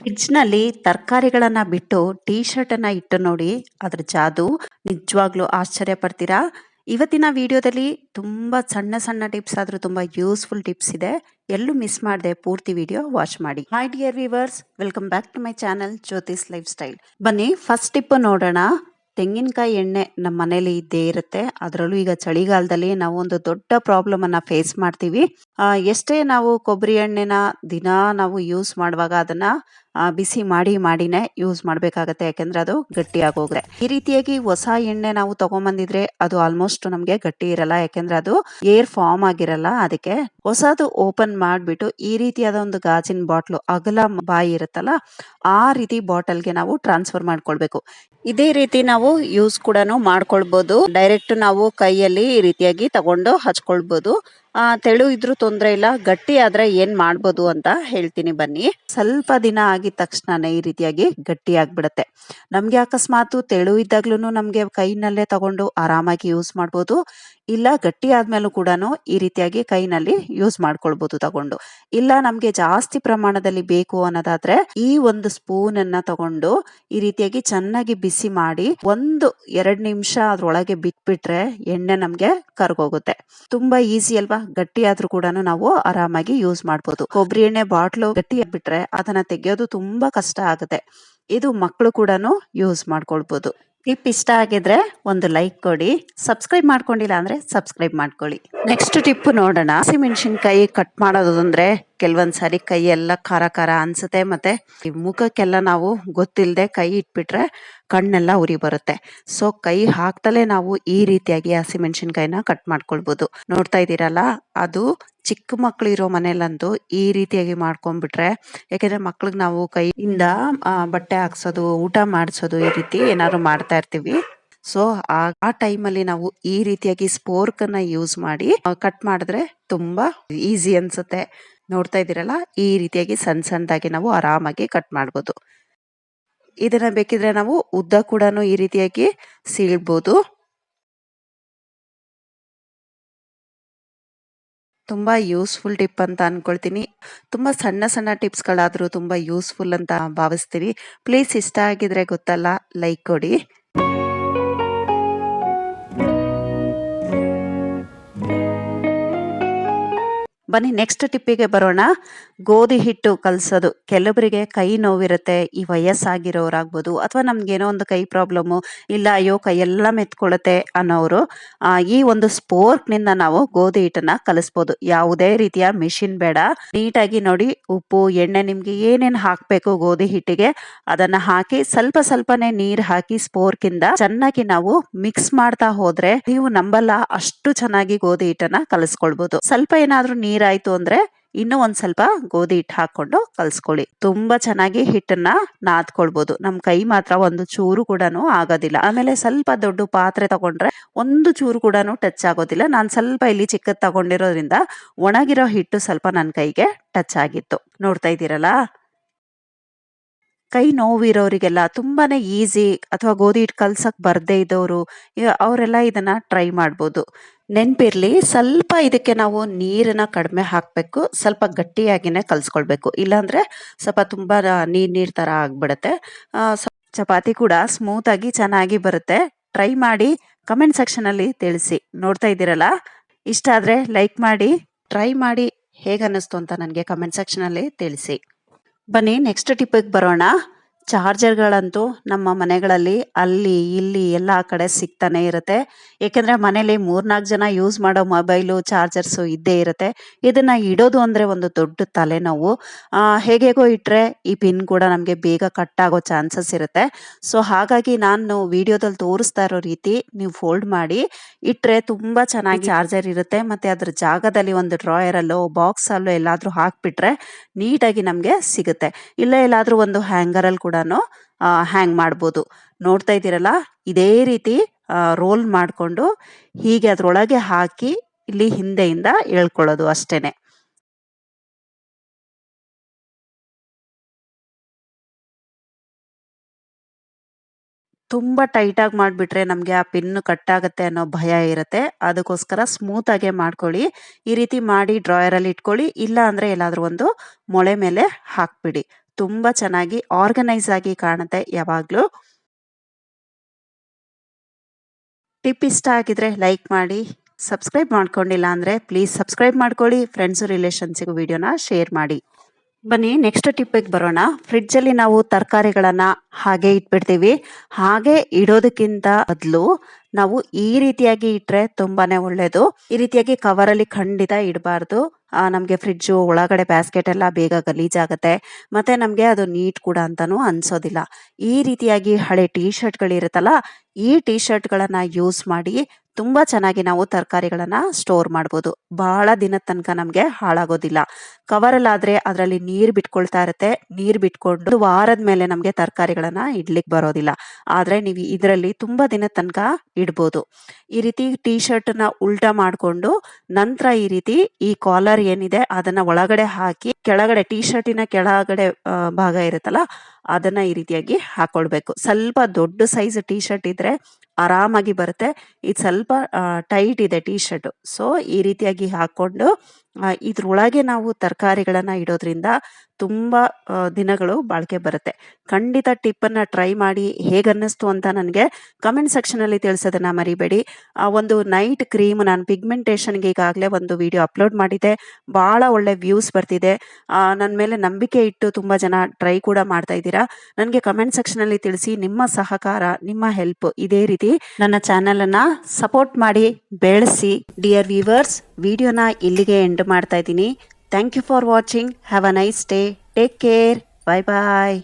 ಫ್ರಿಡ್ಜ್‌ನಲ್ಲಿ ತರಕಾರಿಗಳನ್ನ ಬಿಟ್ಟು ಟೀ ಅನ್ನ ಇಟ್ಟು ನೋಡಿ, ಅದ್ರ ಜಾದು ನಿಜವಾಗ್ಲೂ ಆಶ್ಚರ್ಯ ಪಡ್ತೀರಾ. ಇವತ್ತಿನ ವಿಡಿಯೋದಲ್ಲಿ ತುಂಬಾ ಸಣ್ಣ ಸಣ್ಣ ಟಿಪ್ಸ್ ಆದ್ರೂ ತುಂಬಾ ಯೂಸ್‌ಫುಲ್ ಟಿಪ್ಸ್ ಇದೆ. ಎಲ್ಲೂ ಮಿಸ್ ಮಾಡದೆ ಪೂರ್ತಿ ವಿಡಿಯೋ ವಾಚ್ ಮಾಡಿ. Hi dear viewers welcome back to my channel Jyothis lifestyle. ಬನ್ನಿ ಫಸ್ಟ್ ಟಿಪ್ ನೋಡೋಣ. ತೆಂಗಿನಕಾಯಿ ಎಣ್ಣೆ ನಮ್ಮ ಮನೇಲಿ ಇದ್ದೇ ಇರುತ್ತೆ. ಅದರಲ್ಲೂ ಈಗ ಚಳಿಗಾಲದಲ್ಲಿ ನಾವು ಒಂದು ದೊಡ್ಡ ಪ್ರಾಬ್ಲಮ್ ಅನ್ನ ಫೇಸ್ ಮಾಡ್ತೀವಿ. ಎಷ್ಟೇ ನಾವು ಕೊಬ್ಬರಿ ಎಣ್ಣೆನ ದಿನಾ ನಾವು ಯೂಸ್ ಮಾಡುವಾಗ ಅದನ್ನ ಬಿಸಿ ಮಾಡಿ ಮಾಡಿನೇ ಯೂಸ್ ಮಾಡಬೇಕಾಗತ್ತೆ, ಯಾಕೆಂದ್ರೆ ಅದು ಗಟ್ಟಿಯಾಗಿ ಹೋಗ್ರೆ ಈ ರೀತಿಯಾಗಿ ಹೊಸ ಎಣ್ಣೆ ನಾವು ತಗೊಂಬಂದಿದ್ರೆ ಅದು ಆಲ್ಮೋಸ್ಟ್ ನಮಗೆ ಗಟ್ಟಿ ಇರಲ್ಲ, ಯಾಕೆಂದ್ರೆ ಅದು ಏರ್ ಫಾರ್ಮ್ ಆಗಿರಲ್ಲ, ಅದಕ್ಕೆ ಹೊಸದು ಓಪನ್ ಮಾಡಿಬಿಟ್ಟು ಈ ರೀತಿಯಾದ ಒಂದು ಗಾಜಿನ ಬಾಟ್ಲು ಅಗಲ ಬಾಯಿ ಇರುತ್ತಲ್ಲ, ಆ ರೀತಿ ಬಾಟಲ್ಗೆ ನಾವು ಟ್ರಾನ್ಸ್ಫರ್ ಮಾಡ್ಕೊಳ್ಬೇಕು. ಇದೇ ರೀತಿ ನಾವು ಯೂಸ್ ಕೂಡ ಮಾಡ್ಕೊಳ್ಬಹುದು ಡೈರೆಕ್ಟ್ ನಾವು ಕೈಯಲ್ಲಿ ಈ ರೀತಿಯಾಗಿ ತಗೊಂಡು ಹಚ್ಕೊಳ್ಬಹುದು ತೆಳು ಇದ್ರೂ ತೊಂದ್ರೆ ಇಲ್ಲ, ಗಟ್ಟಿ ಆದ್ರೆ ಏನ್ ಮಾಡ್ಬೋದು ಅಂತ ಹೇಳ್ತೀನಿ ಬನ್ನಿ. ಸ್ವಲ್ಪ ದಿನ ಆಗಿದ ತಕ್ಷಣನೇ ಈ ರೀತಿಯಾಗಿ ಗಟ್ಟಿ ಆಗ್ಬಿಡತ್ತೆ. ನಮ್ಗೆ ಅಕಸ್ಮಾತ್ ತೆಳು ಇದ್ದಾಗ್ಲೂ ನಮ್ಗೆ ಕೈನಲ್ಲೇ ತಗೊಂಡು ಆರಾಮಾಗಿ ಯೂಸ್ ಮಾಡ್ಬೋದು. ಇಲ್ಲ, ಗಟ್ಟಿ ಆದ್ಮೇಲೂ ಕೂಡ ಈ ರೀತಿಯಾಗಿ ಕೈನಲ್ಲಿ ಯೂಸ್ ಮಾಡ್ಕೊಳ್ಬಹುದು ತಗೊಂಡು. ಇಲ್ಲ, ನಮ್ಗೆ ಜಾಸ್ತಿ ಪ್ರಮಾಣದಲ್ಲಿ ಬೇಕು ಅನ್ನೋದಾದ್ರೆ ಈ ಒಂದು ಸ್ಪೂನ್ ಅನ್ನ ತಗೊಂಡು ಈ ರೀತಿಯಾಗಿ ಚೆನ್ನಾಗಿ ಬಿಸಿ ಮಾಡಿ ಒಂದು ಎರಡ್ ನಿಮಿಷ ಅದ್ರೊಳಗೆ ಬಿಟ್ಬಿಟ್ರೆ ಎಣ್ಣೆ ನಮ್ಗೆ ಕರ್ಗೋಗುತ್ತೆ. ತುಂಬಾ ಈಸಿ ಅಲ್ವಾ? ಗಟ್ಟಿ ಆದ್ರೂ ಕೂಡ ನಾವು ಆರಾಮಾಗಿ ಯೂಸ್ ಮಾಡ್ಬೋದು. ಕೊಬ್ಬರಿ ಎಣ್ಣೆ ಬಾಟ್ಲು ಗಟ್ಟಿ ಬಿಟ್ರೆ ಅದನ್ನ ತೆಗೆಯೋದು ತುಂಬಾ ಕಷ್ಟ ಆಗುತ್ತೆ. ಇದು ಮಕ್ಕಳು ಕೂಡ ಯೂಸ್ ಮಾಡ್ಕೊಳ್ಬಹುದು ಟಿಪ್ ಇಷ್ಟ ಆಗಿದ್ರೆ ಒಂದು ಲೈಕ್ ಕೊಡಿ. ಸಬ್ಸ್ಕ್ರೈಬ್ ಮಾಡ್ಕೊಂಡಿಲ್ಲ ಅಂದ್ರೆ ಸಬ್ಸ್ಕ್ರೈಬ್ ಮಾಡ್ಕೊಳ್ಳಿ. ನೆಕ್ಸ್ಟ್ ಟಿಪ್ ನೋಡೋಣ. ಹಸಿಮೆಣಸಿನ್ಕಾಯಿ ಕಟ್ ಮಾಡೋದು ಅಂದ್ರೆ ಕೆಲವೊಂದ್ ಸಾರಿ ಕೈ ಎಲ್ಲ ಖಾರ ಖಾರ ಅನ್ಸುತ್ತೆ ಮತ್ತೆ ಈ ಮುಖಕ್ಕೆಲ್ಲ ನಾವು ಗೊತ್ತಿಲ್ಲದೆ ಕೈ ಇಟ್ಬಿಟ್ರೆ ಕಣ್ಣೆಲ್ಲ ಉರಿ ಬರುತ್ತೆ. ಸೊ ಕೈ ಹಾಕ್ದಲೇ ನಾವು ಈ ರೀತಿಯಾಗಿ ಹಸಿಮೆಣಸಿನ್ಕಾಯಿನ ಕಟ್ ಮಾಡ್ಕೊಳ್ಬಹುದು ನೋಡ್ತಾ ಇದ್ದೀರಲ್ಲ, ಅದು ಚಿಕ್ಕ ಮಕ್ಳು ಇರೋ ಈ ರೀತಿಯಾಗಿ ಮಾಡ್ಕೊಂಡ್ಬಿಟ್ರೆ, ಯಾಕೆಂದ್ರೆ ಮಕ್ಳಿಗೆ ನಾವು ಕೈಯಿಂದ ಬಟ್ಟೆ ಹಾಕ್ಸೋದು, ಊಟ ಮಾಡಿಸೋದು ಈ ರೀತಿ ಏನಾದ್ರು ಮಾಡ್ತಾ ಇರ್ತೀವಿ. ಸೊ ಆ ಟೈಮಲ್ಲಿ ನಾವು ಈ ರೀತಿಯಾಗಿ ಸ್ಪೋರ್ಕ್ ಅನ್ನ ಯೂಸ್ ಮಾಡಿ ಕಟ್ ಮಾಡಿದ್ರೆ ತುಂಬಾ ಈಸಿ ಅನ್ಸುತ್ತೆ. ನೋಡ್ತಾ ಇದ್ದೀರಲ್ಲ, ಈ ರೀತಿಯಾಗಿ ಸಣ್ಣ ಸಣ್ಣದಾಗಿ ನಾವು ಆರಾಮಾಗಿ ಕಟ್ ಮಾಡ್ಬೋದು. ಇದನ್ನು ಬೇಕಿದ್ರೆ ನಾವು ಉದ್ದ ಕೂಡ ಈ ರೀತಿಯಾಗಿ ಸೀಳ್ಬೋದು. ತುಂಬ ಯೂಸ್ಫುಲ್ ಟಿಪ್ ಅಂತ ಅನ್ಕೊಳ್ತೀನಿ. ತುಂಬ ಸಣ್ಣ ಸಣ್ಣ ಟಿಪ್ಸ್ಗಳಾದರೂ ತುಂಬಾ ಯೂಸ್ಫುಲ್ ಅಂತ ಭಾವಿಸ್ತೀನಿ. ಪ್ಲೀಸ್ ಇಷ್ಟ ಆಗಿದ್ರೆ ಗೊತ್ತಲ್ಲ, ಲೈಕ್ ಕೊಡಿ. ಬನ್ನಿ ನೆಕ್ಸ್ಟ್ ಟಿಪ್ಪಿಗೆ ಬರೋಣ. ಗೋಧಿ ಹಿಟ್ಟು ಕಲಸೋದು. ಕೆಲವರಿಗೆ ಕೈ ನೋವಿರುತ್ತೆ, ಈ ವಯಸ್ಸಾಗಿರೋರಾಗ್ಬೋದು, ಅಥವಾ ನಮ್ಗೇನೋ ಒಂದು ಕೈ ಪ್ರಾಬ್ಲಮ್ಮು ಇಲ್ಲ ಅಯ್ಯೋ, ಕೈಯೆಲ್ಲ ಮೆತ್ಕೊಳ್ಳುತ್ತೆ ಅನ್ನೋರು ಈ ಒಂದು ಸ್ಪೋರ್ಕ್ನಿಂದ ನಾವು ಗೋಧಿ ಹಿಟ್ಟನ್ನ ಕಲಿಸ್ಬೋದು. ಯಾವುದೇ ರೀತಿಯ ಮಿಷಿನ್ ಬೇಡ. ನೀಟಾಗಿ ನೋಡಿ, ಉಪ್ಪು, ಎಣ್ಣೆ, ನಿಮ್ಗೆ ಏನೇನು ಹಾಕಬೇಕು ಗೋಧಿ ಹಿಟ್ಟಿಗೆ, ಅದನ್ನ ಹಾಕಿ, ಸ್ವಲ್ಪ ಸ್ವಲ್ಪನೇ ನೀರು ಹಾಕಿ ಸ್ಪೋರ್ಕಿಂದ ಚೆನ್ನಾಗಿ ನಾವು ಮಿಕ್ಸ್ ಮಾಡ್ತಾ ಹೋದ್ರೆ, ನೀವು ನಂಬಲ್ಲ ಅಷ್ಟು ಚೆನ್ನಾಗಿ ಗೋಧಿ ಹಿಟ್ಟನ್ನ ಕಲಿಸ್ಕೊಳ್ಬಹುದು ಸ್ವಲ್ಪ ಏನಾದ್ರೂ ನೀರಾಯ್ತು ಅಂದ್ರೆ ಇನ್ನೂ ಒಂದು ಸ್ವಲ್ಪ ಗೋಧಿ ಹಿಟ್ಟು ಹಾಕೊಂಡು ಕಲ್ಸ್ಕೊಳ್ಳಿ. ತುಂಬಾ ಚೆನ್ನಾಗಿ ಹಿಟ್ಟನ್ನ ನಾದ್ಕೊಳ್ಬೋದು. ನಮ್ಮ ಕೈ ಮಾತ್ರ ಒಂದು ಚೂರು ಕೂಡ ಆಗೋದಿಲ್ಲ. ಆಮೇಲೆ ಸ್ವಲ್ಪ ದೊಡ್ಡ ಪಾತ್ರೆ ತಗೊಂಡ್ರೆ ಒಂದು ಚೂರು ಕೂಡ ಟಚ್ ಆಗೋದಿಲ್ಲ. ನಾನು ಸ್ವಲ್ಪ ಇಲ್ಲಿ ಚಿಕ್ಕದ್ ತಗೊಂಡಿರೋದ್ರಿಂದ ಒಣಗಿರೋ ಹಿಟ್ಟು ಸ್ವಲ್ಪ ನನ್ನ ಕೈಗೆ ಟಚ್ ಆಗಿತ್ತು. ನೋಡ್ತಾ ಇದ್ದೀರಲ್ಲ? ಕೈ ನೋವಿರೋರಿಗೆಲ್ಲ ತುಂಬಾನೇ ಈಸಿ, ಅಥವಾ ಗೋಧಿ ಹಿಟ್ಟು ಕಲ್ಸಕ್ ಬರದೇ ಇದ್ದವರು ಅವರೆಲ್ಲ ಇದನ್ನ ಟ್ರೈ ಮಾಡ್ಬೋದು. ನೆನ್ಪಿರ್ಲಿ, ಸ್ವಲ್ಪ ಇದಕ್ಕೆ ನಾವು ನೀರನ್ನ ಕಡಿಮೆ ಹಾಕ್ಬೇಕು, ಸ್ವಲ್ಪ ಗಟ್ಟಿಯಾಗಿನೇ ಕಲ್ಸ್ಕೊಳ್ಬೇಕು. ಇಲ್ಲಾಂದರೆ ಸ್ವಲ್ಪ ತುಂಬಾ ನೀರ್ ನೀರ್ ತರ ಆಗಿಬಿಡುತ್ತೆ. ಚಪಾತಿ ಕೂಡ ಸ್ಮೂತ್ ಆಗಿ ಚೆನ್ನಾಗಿ ಬರುತ್ತೆ. ಟ್ರೈ ಮಾಡಿ ಕಮೆಂಟ್ ಸೆಕ್ಷನ್ ಅಲ್ಲಿ ತಿಳಿಸಿ. ನೋಡ್ತಾ ಇದ್ದೀರಲ್ಲ? ಇಷ್ಟ ಆದ್ರೆ ಲೈಕ್ ಮಾಡಿ ಟ್ರೈ ಮಾಡಿ ಹೇಗೆ ಅನ್ನಿಸ್ತು ಅಂತ ನನಗೆ ಕಮೆಂಟ್ ಸೆಕ್ಷನ್ ಅಲ್ಲಿ ತಿಳಿಸಿ. ಬನ್ನಿ ನೆಕ್ಸ್ಟ್ ಟಿಪ್ಪಿಗೆ ಬರೋಣ. ಚಾರ್ಜರ್ಗಳಂತೂ ನಮ್ಮ ಮನೆಗಳಲ್ಲಿ ಅಲ್ಲಿ ಇಲ್ಲಿ ಎಲ್ಲ ಕಡೆ ಸಿಗ್ತಾನೆ ಇರುತ್ತೆ. ಏಕೆಂದರೆ ಮನೇಲಿ ಮೂರ್ನಾಲ್ಕು ಜನ ಯೂಸ್ ಮಾಡೋ ಮೊಬೈಲು, ಚಾರ್ಜರ್ಸು ಇದ್ದೇ ಇರುತ್ತೆ. ಇದನ್ನು ಇಡೋದು ಅಂದರೆ ಒಂದು ದೊಡ್ಡ ತಲೆನೋವು. ಹೇಗೆಗೋ ಇಟ್ರೆ ಈ ಪಿನ್ ಕೂಡ ನಮಗೆ ಬೇಗ ಕಟ್ ಆಗೋ ಚಾನ್ಸಸ್ ಇರುತ್ತೆ. ಸೊ, ಹಾಗಾಗಿ ನಾನು ವಿಡಿಯೋದಲ್ಲಿ ತೋರಿಸ್ತಾ ಇರೋ ರೀತಿ ನೀವು ಫೋಲ್ಡ್ ಮಾಡಿ ಇಟ್ಟರೆ ತುಂಬ ಚೆನ್ನಾಗಿ ಚಾರ್ಜರ್ ಇರುತ್ತೆ. ಮತ್ತು ಅದ್ರ ಜಾಗದಲ್ಲಿ ಒಂದು ಡ್ರಾಯರಲ್ಲೋ ಬಾಕ್ಸಲ್ಲೋ ಎಲ್ಲಾದರೂ ಹಾಕಿಬಿಟ್ರೆ ನೀಟಾಗಿ ನಮಗೆ ಸಿಗುತ್ತೆ. ಇಲ್ಲ ಎಲ್ಲಾದರೂ ಒಂದು ಹ್ಯಾಂಗರ್ ಅಲ್ಲಿ ಕೂಡ ಹ್ಯಾಂಗ್ ಮಾಡ್ಬೋದು. ನೋಡ್ತಾ ಇದ್ದೀರಲ್ಲ? ಇದೇ ರೀತಿ ರೋಲ್ ಮಾಡ್ಕೊಂಡು ಹೀಗೆ ಅದರೊಳಗೆ ಹಾಕಿ ಇಲ್ಲಿ ಹಿಂದೆಯಿಂದ ಎಳ್ಕೊಳ್ಳೋದು ಅಷ್ಟೇನೆ. ತುಂಬಾ ಟೈಟ್ ಆಗಿ ಮಾಡ್ಬಿಟ್ರೆ ನಮ್ಗೆ ಆ ಪಿನ್ ಕಟ್ ಆಗುತ್ತೆ ಅನ್ನೋ ಭಯ ಇರುತ್ತೆ. ಅದಕ್ಕೋಸ್ಕರ ಸ್ಮೂತ್ ಆಗೇ ಮಾಡ್ಕೊಳ್ಳಿ. ಈ ರೀತಿ ಮಾಡಿ ಡ್ರಾಯರ್ ಅಲ್ಲಿ ಇಟ್ಕೊಳ್ಳಿ. ಇಲ್ಲ ಅಂದರೆ ಎಲ್ಲಾದರೂ ಒಂದು ಮೊಳೆ ಮೇಲೆ ಹಾಕ್ಬಿಡಿ. ತುಂಬ ಚೆನ್ನಾಗಿ ಆರ್ಗನೈಸ್ ಆಗಿ ಕಾಣುತ್ತೆ ಯಾವಾಗಲೂ. ಟಿಪ್ ಇಷ್ಟ ಆಗಿದ್ರೆ ಲೈಕ್ ಮಾಡಿ ಸಬ್ಸ್ಕ್ರೈಬ್ ಮಾಡ್ಕೊಂಡಿಲ್ಲ ಅಂದರೆ ಪ್ಲೀಸ್ ಸಬ್ಸ್ಕ್ರೈಬ್ ಮಾಡ್ಕೊಳ್ಳಿ ಫ್ರೆಂಡ್ಸು ರಿಲೇಷನ್ಸಿಗೂ ವಿಡಿಯೋನ ಶೇರ್ ಮಾಡಿ. ಬನ್ನಿ ನೆಕ್ಸ್ಟ್ ಟಿಪ್ಪಿಗೆ ಬರೋಣ. ಫ್ರಿಡ್ಜಲ್ಲಿ ನಾವು ತರಕಾರಿಗಳನ್ನು ಹಾಗೆ ಇಟ್ಬಿಡ್ತೀವಿ. ಹಾಗೆ ಇಡೋದಕ್ಕಿಂತ ಬದಲು ನಾವು ಈ ರೀತಿಯಾಗಿ ಇಟ್ಟರೆ ತುಂಬಾನೇ ಒಳ್ಳೆಯದು ಈ ರೀತಿಯಾಗಿ ಕವರಲ್ಲಿ ಖಂಡಿತ ಇಡಬಾರ್ದು. ನಮಗೆ ಫ್ರಿಡ್ಜು ಒಳಗಡೆ ಬ್ಯಾಸ್ಕೆಟ್ ಎಲ್ಲ ಬೇಗ ಗಲೀಜಾಗುತ್ತೆ ಮತ್ತೆ ನಮಗೆ ಅದು ನೀಟ್ ಕೂಡ ಅಂತಲೂ ಅನ್ಸೋದಿಲ್ಲ. ಈ ರೀತಿಯಾಗಿ ಹಳೆ ಟೀ ಶರ್ಟ್ಗಳಿರುತ್ತಲ್ಲ ಈ ಟೀ ಶರ್ಟ್ಗಳನ್ನು ಯೂಸ್ ಮಾಡಿ ತುಂಬ ಚೆನ್ನಾಗಿ ನಾವು ತರಕಾರಿಗಳನ್ನು ಸ್ಟೋರ್ ಮಾಡ್ಬೋದು. ಬಹಳ ದಿನದ ತನಕ ನಮಗೆ ಹಾಳಾಗೋದಿಲ್ಲ. ಕವರಲ್ಲಾದರೆ ಅದರಲ್ಲಿ ನೀರು ಬಿಟ್ಕೊಳ್ತಾ ಇರುತ್ತೆ. ನೀರು ಬಿಟ್ಕೊಂಡು ವಾರದ ಮೇಲೆ ನಮಗೆ ತರಕಾರಿಗಳನ್ನು ಇಡ್ಲಿಕ್ಕೆ ಬರೋದಿಲ್ಲ. ಆದರೆ ನೀವು ಇದರಲ್ಲಿ ತುಂಬ ದಿನದ ತನಕ ಇಡ್ಬೋದು. ಈ ರೀತಿ ಟೀ ಶರ್ಟನ್ನು ಉಲ್ಟಾ ಮಾಡಿಕೊಂಡು ನಂತರ ಈ ರೀತಿ ಈ ಕಾಲರ್ ಏನಿದೆ ಅದನ್ನ ಒಳಗಡೆ ಹಾಕಿ ಕೆಳಗಡೆ ಟೀ ಶರ್ಟಿನ ಕೆಳಗಡೆ ಭಾಗ ಇರುತ್ತಲ್ಲ ಅದನ್ನ ಈ ರೀತಿಯಾಗಿ ಹಾಕೊಳ್ಬೇಕು. ಸ್ವಲ್ಪ ದೊಡ್ಡ ಸೈಜ್ ಟೀ ಶರ್ಟ್ ಇದ್ರೆ ಆರಾಮಾಗಿ ಬರುತ್ತೆ. ಇದು ಸ್ವಲ್ಪ ಟೈಟ್ ಇದೆ ಟೀ ಶರ್ಟ್ ಸೊ ಈ ರೀತಿಯಾಗಿ ಹಾಕೊಂಡು ಇದ್ರೊಳಗೆ ನಾವು ತರಕಾರಿಗಳನ್ನ ಇಡೋದ್ರಿಂದ ತುಂಬ ದಿನಗಳು ಬಾಳಿಕೆ ಬರುತ್ತೆ. ಖಂಡಿತ ಟಿಪ್ಪನ್ನು ಟ್ರೈ ಮಾಡಿ ಹೇಗನ್ನಿಸ್ತು ಅಂತ ನನಗೆ ಕಮೆಂಟ್ ಸೆಕ್ಷನಲ್ಲಿ ತಿಳಿಸೋದನ್ನ ಮರಿಬೇಡಿ. ಒಂದು ನೈಟ್ ಕ್ರೀಮ್ ನಾನು ಪಿಗ್ಮೆಂಟೇಷನ್ಗೆ ಈಗಾಗಲೇ ಒಂದು ವಿಡಿಯೋ ಅಪ್ಲೋಡ್ ಮಾಡಿದ್ದೆ. ಭಾಳ ಒಳ್ಳೆ ವ್ಯೂಸ್ ಬರ್ತಿದೆ. ನನ್ನ ಮೇಲೆ ನಂಬಿಕೆ ಇಟ್ಟು ತುಂಬ ಜನ ಟ್ರೈ ಕೂಡ ಮಾಡ್ತಾ ಇದ್ದೀರಾ. ನನಗೆ ಕಮೆಂಟ್ ಸೆಕ್ಷನಲ್ಲಿ ತಿಳಿಸಿ ನಿಮ್ಮ ಸಹಕಾರ, ನಿಮ್ಮ ಹೆಲ್ಪ್ ಇದೇ ರೀತಿ ನನ್ನ ಚಾನಲನ್ನು ಸಪೋರ್ಟ್ ಮಾಡಿ, ಬೆಳೆಸಿ. ಡಿಯರ್ ವ್ಯೂವರ್ಸ್, ವಿಡಿಯೋನ ಇಲ್ಲಿಗೆ ಎಂಡ್ ಮಾಡ್ತಾ ಇದ್ದೀನಿ. Thank you for watching have a nice day take care bye bye